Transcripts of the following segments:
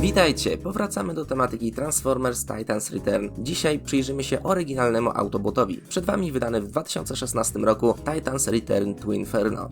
Witajcie, powracamy do tematyki Transformers Titans Return. Dzisiaj przyjrzymy się oryginalnemu Autobotowi. Przed Wami wydany w 2016 roku Titans Return Twinferno.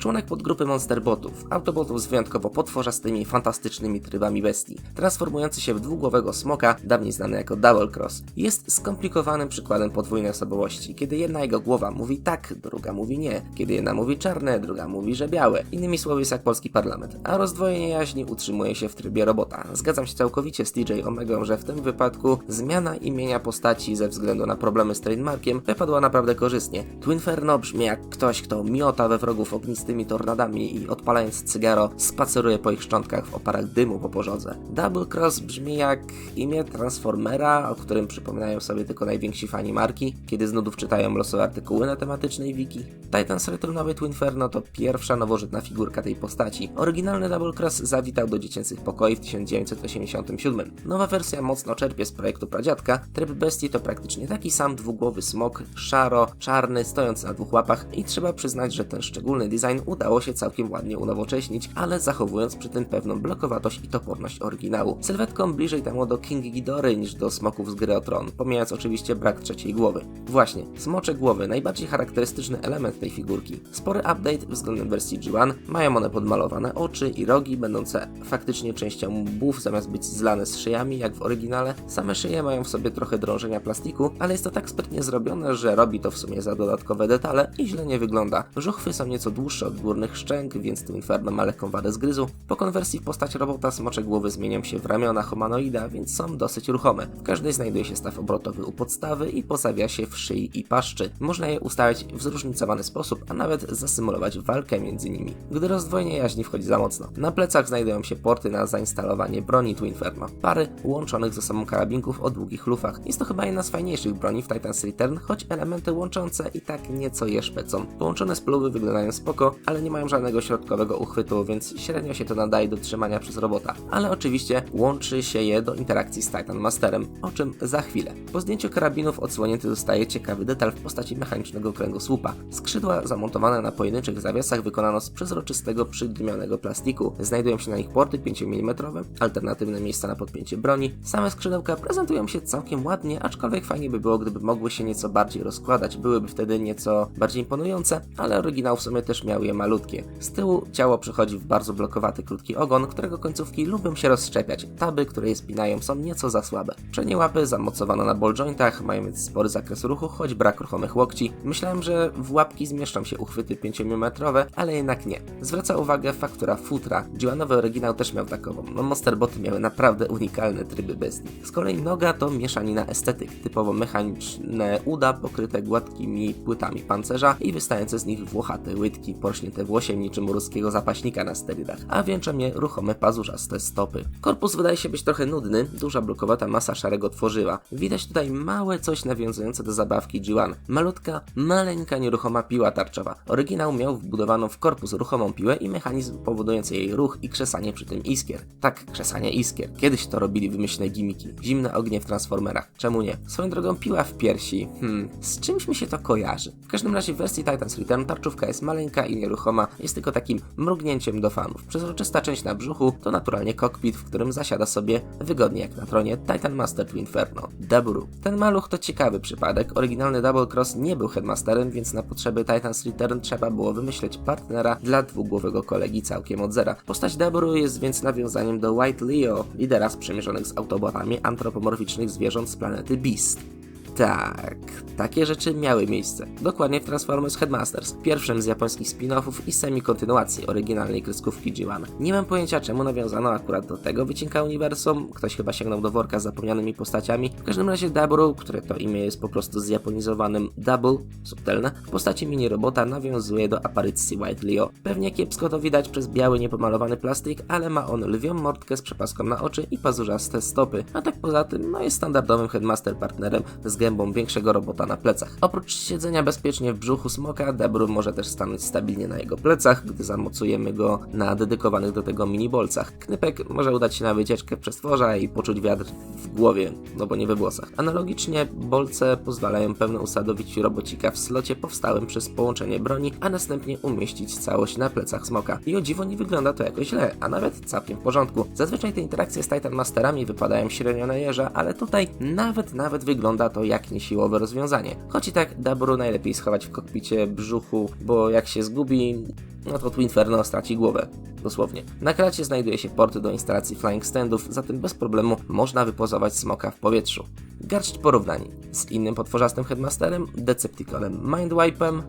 Członek podgrupy Monsterbotów, Autobotów z wyjątkowo potworzastymi, fantastycznymi trybami bestii, transformujący się w dwugłowego smoka, dawniej znany jako Double Cross. Jest skomplikowanym przykładem podwójnej osobowości, kiedy jedna jego głowa mówi tak, druga mówi nie, kiedy jedna mówi czarne, druga mówi, że białe. Innymi słowy jest jak polski parlament, a rozdwojenie jaźni utrzymuje się w trybie robota. Zgadzam się całkowicie z TJ Omegą, że w tym wypadku zmiana imienia postaci ze względu na problemy z trademarkiem wypadła naprawdę korzystnie. Twinferno brzmi jak ktoś, kto miota we wrogów ognistymi tornadami i odpalając cygaro spaceruje po ich szczątkach w oparach dymu po pożodze. Double Cross brzmi jak imię Transformera, o którym przypominają sobie tylko najwięksi fani marki, kiedy z nudów czytają losowe artykuły na tematycznej wiki. Titans Returnowy Twinferno to pierwsza nowożytna figurka tej postaci. Oryginalny Double Cross zawitał do dziecięcych pokoi w 1987. Nowa wersja mocno czerpie z projektu pradziadka. Tryb bestii to praktycznie taki sam dwugłowy smok, szaro, czarny, stojący na dwóch łapach i trzeba przyznać, że ten szczególny design udało się całkiem ładnie unowocześnić, ale zachowując przy tym pewną blokowatość i toporność oryginału. Sylwetką bliżej temu do King Ghidorah niż do smoków z gry o Tron, pomijając oczywiście brak trzeciej głowy. Właśnie, smocze głowy, najbardziej charakterystyczny element tej figurki. Spory update względem wersji G1, mają one podmalowane oczy i rogi, będące faktycznie częścią buf zamiast być zlane z szyjami jak w oryginale. Same szyje mają w sobie trochę drążenia plastiku, ale jest to tak sprytnie zrobione, że robi to w sumie za dodatkowe detale i źle nie wygląda. Żuchwy są nieco dłuższe od górnych szczęk, więc tu Inferno ma lekką wadę zgryzu. Po konwersji w postać robota smocze głowy zmienią się w ramiona humanoida, więc są dosyć ruchome. W każdej znajduje się staw obrotowy u podstawy i pozawia się w szyi i paszczy. Można je ustawiać w zróżnicowany sposób, a nawet zasymulować walkę między nimi, gdy rozdwojenie jaźni wchodzi za mocno. Na plecach znajdują się porty na zainstalowanie broni tu Inferno. Pary łączonych ze sobą karabinków o długich lufach. Jest to chyba jedna z fajniejszych broni w Titans Return, choć elementy łączące i tak nieco je szpecą. Połączone spluwy wyglądają spoko, ale nie mają żadnego środkowego uchwytu, więc średnio się to nadaje do trzymania przez robota. Ale oczywiście łączy się je do interakcji z Titan Masterem, o czym za chwilę. Po zdjęciu karabinów odsłonięty zostaje ciekawy detal w postaci mechanicznego kręgosłupa. Skrzydła zamontowane na pojedynczych zawiasach wykonano z przezroczystego, przydymionego plastiku. Znajdują się na nich porty 5 mm, alternatywne miejsca na podpięcie broni. Same skrzydełka prezentują się całkiem ładnie, aczkolwiek fajnie by było, gdyby mogły się nieco bardziej rozkładać. Byłyby wtedy nieco bardziej imponujące, ale oryginał w sumie też miał je malutkie. Z tyłu ciało przechodzi w bardzo blokowaty krótki ogon, którego końcówki lubią się rozszczepiać. Taby, które je spinają są nieco za słabe. Przednie łapy zamocowano na ball jointach, mają więc spory zakres ruchu, choć brak ruchomych łokci. Myślałem, że w łapki zmieszczą się uchwyty 5 mm, ale jednak nie. Zwraca uwagę faktura futra. Dziłanowy oryginał też miał takową. No Monsterboty miały naprawdę unikalne tryby bestii. Z kolei noga to mieszanina estetyk, typowo mechaniczne uda pokryte gładkimi płytami pancerza i wystające z nich włochate łydki, porśnięte włosiem niczym ruskiego zapaśnika na sterydach, a wieńczą je ruchome pazurzaste stopy. Korpus wydaje się być trochę nudny, duża blokowata masa szarego tworzywa. Widać tutaj małe coś nawiązujące do zabawki G1. Malutka, maleńka, nieruchoma piła tarczowa. Oryginał miał wbudowaną w korpus ruchomą piłę i mechanizm powodujący jej ruch i krzesanie przy tym iskier. Tak, krzesanie iskier. Kiedyś to robili wymyślne gimiki. Zimne ognie w Transformerach. Czemu nie? Swoją drogą piła w piersi. Hmm, z czymś mi się to kojarzy. W każdym razie w wersji Titans Return tarczówka jest maleńka i nieruchoma, jest tylko takim mrugnięciem do fanów. Przezroczysta część na brzuchu to naturalnie kokpit, w którym zasiada sobie wygodnie jak na tronie Titan Master Twin Inferno. Daburu. Ten maluch to ciekawy przypadek. Oryginalny Double Cross nie był headmasterem, więc na potrzeby Titans Return trzeba było wymyśleć partnera dla dwugłowego kolegi całkiem od zera. Postać Daburu jest więc nawiązaniem do White Leo, lidera sprzymierzonych z autobotami antropomorficznych zwierząt z planety Beast. Tak, takie rzeczy miały miejsce. Dokładnie w Transformers Headmasters, pierwszym z japońskich spin-offów i semi-kontynuacji oryginalnej kreskówki G1. Nie mam pojęcia czemu nawiązano akurat do tego wycinka uniwersum, ktoś chyba sięgnął do worka z zapomnianymi postaciami. W każdym razie Double, które to imię jest po prostu zjaponizowanym Double, subtelne, w postaci mini-robota nawiązuje do aparycji White Leo. Pewnie kiepsko to widać przez biały, niepomalowany plastik, ale ma on lwią mordkę z przepaską na oczy i pazurzaste stopy, a tak poza tym, no jest standardowym Headmaster partnerem z gębą większego robota na plecach. Oprócz siedzenia bezpiecznie w brzuchu smoka, Debru może też stanąć stabilnie na jego plecach, gdy zamocujemy go na dedykowanych do tego mini-bolcach. Knypek może udać się na wycieczkę przez tworza i poczuć wiatr w głowie, no bo nie we włosach. Analogicznie bolce pozwalają pełno usadowić robocika w slocie powstałym przez połączenie broni, a następnie umieścić całość na plecach smoka. I o dziwo nie wygląda to jakoś źle, a nawet całkiem w porządku. Zazwyczaj te interakcje z Titan Masterami wypadają średnio na jeża, ale tutaj nawet, nawet wygląda to jak niesiłowe rozwiązanie. Choć i tak Daburu najlepiej schować w kokpicie brzuchu, bo jak się zgubi, no to Twinferno straci głowę. Dosłownie. Na kracie znajduje się port do instalacji flying standów, zatem bez problemu można wypozować smoka w powietrzu. Garść porównań z innym potworzastym headmasterem, Decepticonem Mindwipe'em,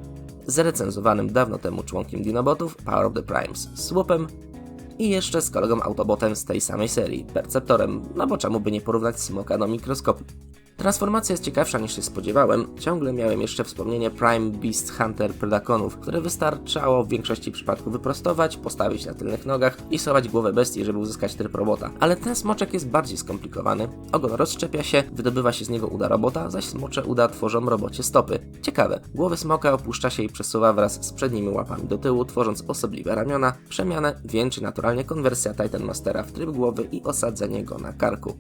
zrecenzowanym dawno temu członkiem Dinobotów Power of the Primes, Swoopem i jeszcze z kolegą Autobotem z tej samej serii, Perceptorem, no bo czemu by nie porównać smoka do mikroskopu. Transformacja jest ciekawsza niż się spodziewałem. Ciągle miałem jeszcze wspomnienie Prime Beast Hunter Predaconów, które wystarczało w większości przypadków wyprostować, postawić na tylnych nogach i schować głowę bestii, żeby uzyskać tryb robota. Ale ten smoczek jest bardziej skomplikowany. Ogon rozszczepia się, wydobywa się z niego uda robota, zaś smocze uda tworzą robocie stopy. Ciekawe, głowę smoka opuszcza się i przesuwa wraz z przednimi łapami do tyłu, tworząc osobliwe ramiona. Przemianę wieńczy naturalnie konwersja Titan Mastera w tryb głowy i osadzenie go na karku.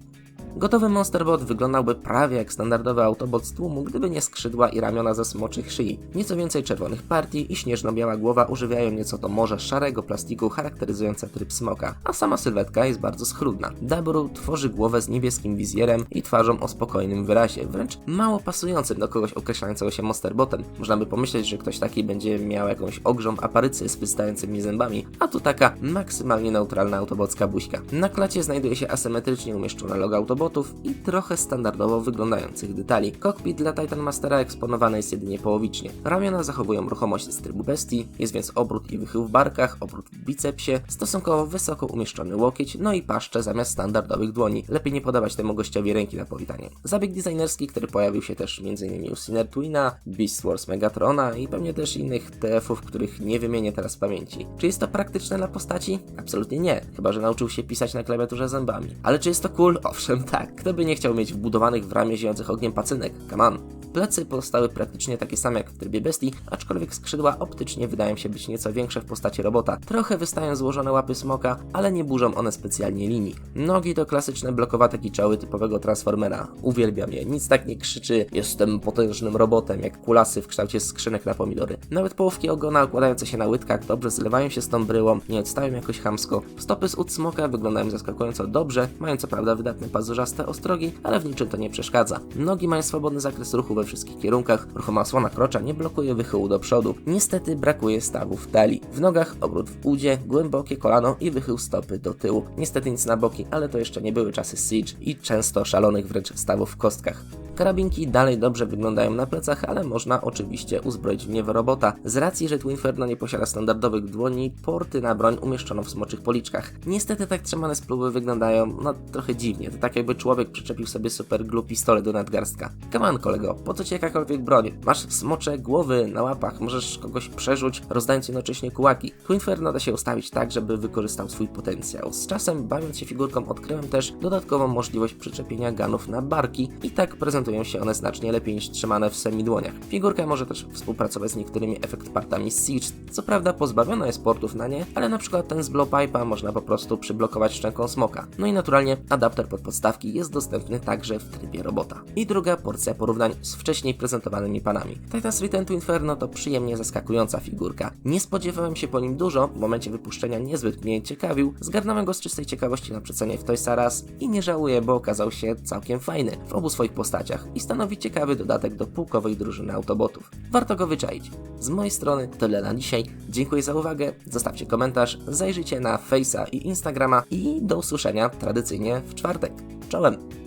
Gotowy Monsterbot wyglądałby prawie jak standardowy autobot z tłumu, gdyby nie skrzydła i ramiona ze smoczych szyi. Nieco więcej czerwonych partii i śnieżno-biała głowa używają nieco to morze szarego plastiku charakteryzujące tryb smoka, a sama sylwetka jest bardzo schludna. Dabru tworzy głowę z niebieskim wizjerem i twarzą o spokojnym wyrazie, wręcz mało pasującym do kogoś określającego się Monsterbotem. Można by pomyśleć, że ktoś taki będzie miał jakąś ogrząb aparycję z wystającymi zębami, a tu taka maksymalnie neutralna autobocka buźka. Na klacie znajduje się asymetrycznie umieszczona logo autobota, robotów i trochę standardowo wyglądających detali. Cockpit dla Titan Mastera eksponowany jest jedynie połowicznie. Ramiona zachowują ruchomość z trybu bestii, jest więc obrót i wychył w barkach, obrót w bicepsie, stosunkowo wysoko umieszczony łokieć, no i paszcze zamiast standardowych dłoni. Lepiej nie podawać temu gościowi ręki na powitanie. Zabieg designerski, który pojawił się też m.in. u Sinner Twina, Beast Wars Megatrona i pewnie też innych TF-ów, których nie wymienię teraz w pamięci. Czy jest to praktyczne dla postaci? Absolutnie nie, chyba że nauczył się pisać na klawiaturze zębami. Ale czy jest to cool? Owszem, tak, kto by nie chciał mieć wbudowanych w ramię ziejących ogniem pacynek? Come on. Plecy pozostały praktycznie takie same jak w trybie bestii, aczkolwiek skrzydła optycznie wydają się być nieco większe w postaci robota. Trochę wystają złożone łapy smoka, ale nie burzą one specjalnie linii. Nogi to klasyczne blokowate kiczoły typowego Transformera. Uwielbiam je, nic tak nie krzyczy, jestem potężnym robotem, jak kulasy w kształcie skrzynek na pomidory. Nawet połówki ogona układające się na łydkach dobrze zlewają się z tą bryłą, nie odstają jakoś chamsko. Stopy z ud smoka wyglądają zaskakująco dobrze, mają co prawda wydatne pazurzaste ostrogi, ale w niczym to nie przeszkadza. Nogi mają swobodny zakres ruchu we wszystkich kierunkach, ruchoma słona krocza nie blokuje wychyłu do przodu. Niestety brakuje stawów talii. W nogach obrót w udzie, głębokie kolano i wychył stopy do tyłu. Niestety nic na boki, ale to jeszcze nie były czasy Siege i często szalonych wręcz stawów w kostkach. Karabinki dalej dobrze wyglądają na plecach, ale można oczywiście uzbroić w nie robota. Z racji, że Twinferno nie posiada standardowych dłoni, porty na broń umieszczono w smoczych policzkach. Niestety tak trzymane spluwy wyglądają no trochę dziwnie. To tak jakby człowiek przyczepił sobie super glue pistolet do nadgarstka. On kolego, po co ci jakakolwiek broń? Masz smocze głowy na łapach, możesz kogoś przerzuć, rozdając jednocześnie kułaki. Twinferno da się ustawić tak, żeby wykorzystał swój potencjał. Z czasem, bawiąc się figurką, odkryłem też dodatkową możliwość przyczepienia ganów na barki i tak prezentuję prezentują się one znacznie lepiej niż trzymane w semidłoniach. Figurka może też współpracować z niektórymi efekt partami z Siege, co prawda pozbawiona jest portów na nie, ale na przykład ten z Blowpipe'a można po prostu przyblokować szczęką smoka. No i naturalnie adapter pod podstawki jest dostępny także w trybie robota. I druga porcja porównań z wcześniej prezentowanymi panami. Titans Return to Inferno to przyjemnie zaskakująca figurka. Nie spodziewałem się po nim dużo, w momencie wypuszczenia niezbyt mnie ciekawił, zgarnąłem go z czystej ciekawości na przecenie w Toys R Us i nie żałuję, bo okazał się całkiem fajny w obu swoich postaciach i stanowi ciekawy dodatek do pułkowej drużyny Autobotów. Warto go wyczaić. Z mojej strony tyle na dzisiaj. Dziękuję za uwagę, zostawcie komentarz, zajrzyjcie na Face'a i Instagrama i do usłyszenia tradycyjnie w czwartek. Czołem!